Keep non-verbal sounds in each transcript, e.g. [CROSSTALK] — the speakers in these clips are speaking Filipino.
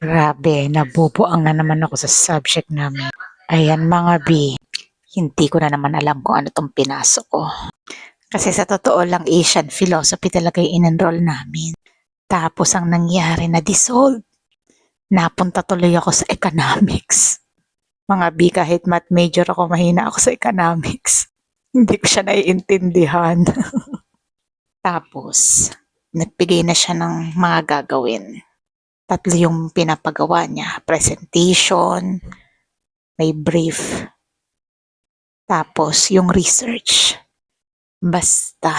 Grabe, nabubuang na naman ako sa subject namin. Ayan mga B, hindi ko na naman alam kung ano tong pinasok ko. Kasi sa totoo lang Asian philosophy talaga yung in-enroll namin. Tapos ang nangyari na dissolve. Napunta tuloy ako sa economics. Mga B, kahit math major ako, mahina ako sa economics. [LAUGHS] Hindi ko siya naiintindihan. [LAUGHS] Tapos, nagbigay na siya ng mga gagawin. Tatlo yung pinapagawa niya. Presentation, may brief, tapos yung research. Basta.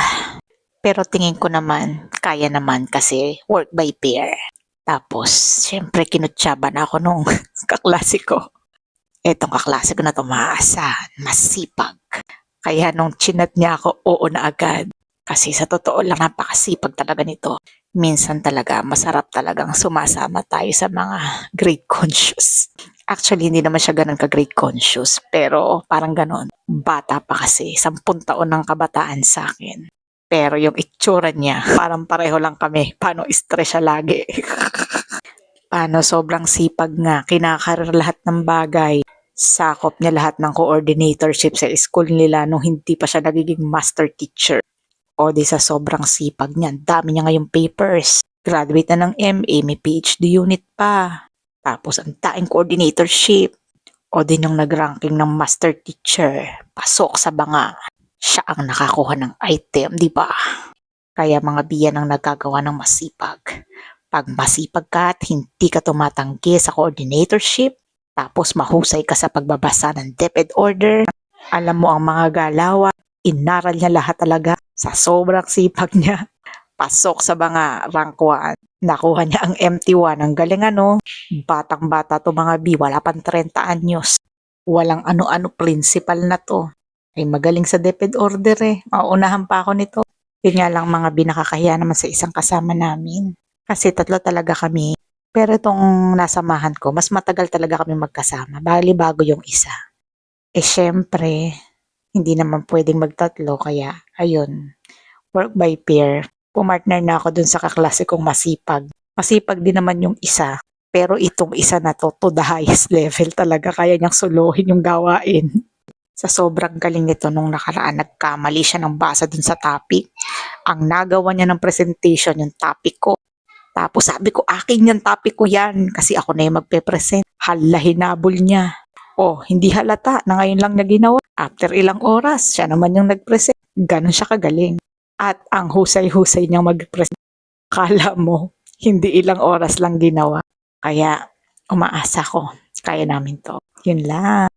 Pero tingin ko naman, kaya naman kasi work by pair. Tapos, syempre kinutsaban ako nung [LAUGHS] kaklase ko. Etong kaklase ko na to maasahan, masipag. Kaya nung chinat niya ako, oo na agad. Kasi sa totoo lang, napakasipag talaga nito. Minsan talaga, masarap talagang sumasama tayo sa mga grade conscious. Actually, hindi naman siya ganun ka-grade conscious. Pero parang ganun. Bata pa kasi. Sampun taon ng kabataan sa akin. Pero yung itsura niya, parang pareho lang kami. Paano stress siya lagi. [LAUGHS] Paano sobrang sipag nga. Kinakarir lahat ng bagay. Sakop niya lahat ng coordinatorship sa school nila nung hindi pa siya nagiging master teacher. O di sa sobrang sipag niya. ang Dami niya ngayong papers. Graduate na ng MA, may PhD unit pa. Tapos ang daing coordinatorship. O din yung nag-ranking ng master teacher. Pasok sa banga. Siya ang nakakuha ng item, di ba? Kaya mga biyan ang nagagawa ng masipag. Pag masipag ka at hindi ka tumatanggi sa coordinatorship, tapos mahusay ka sa pagbabasa ng DepEd order, alam mo ang mga galawan, inaral niya lahat talaga sa sobrang sipag niya. [LAUGHS] Pasok sa mga rank 1. Nakuha niya ang MT1. Ang galing ano. Batang bata to mga B. Wala pang 30 anyos. Walang ano-ano principal na to. Ay magaling sa DepEd order eh. Mauunahan pa ako nito. Yun nga lang mga binakakahiya naman sa isang kasama namin. Kasi tatlo talaga kami. Pero itong nasamahan ko, mas matagal talaga kami magkasama. Bali bago yung isa. Eh syempre, hindi naman pwedeng magtatlo. Kaya ayun, work by pair. Pumartner na ako dun sa kaklase kong masipag. Masipag din naman yung isa. Pero itong isa na to, to the highest [LAUGHS] level talaga. Kaya niyang suluhin yung gawain. Sa sobrang galing nito nung nakaraan, nagkamali siya ng basa dun sa topic. Ang nagawa niya ng presentation, yung topic ko. Tapos sabi ko, akin yung topic ko yan. Kasi ako na yung magpe-present. Hala, niya. Oh, hindi halata na ngayon lang niya ginawa. After ilang oras, siya naman yung nag-present. Ganon siya kagaling. At ang husay-husay niyang mag-present. Kala mo, hindi ilang oras lang ginawa. Kaya, umaasa ko. Kaya namin to. Yun lang.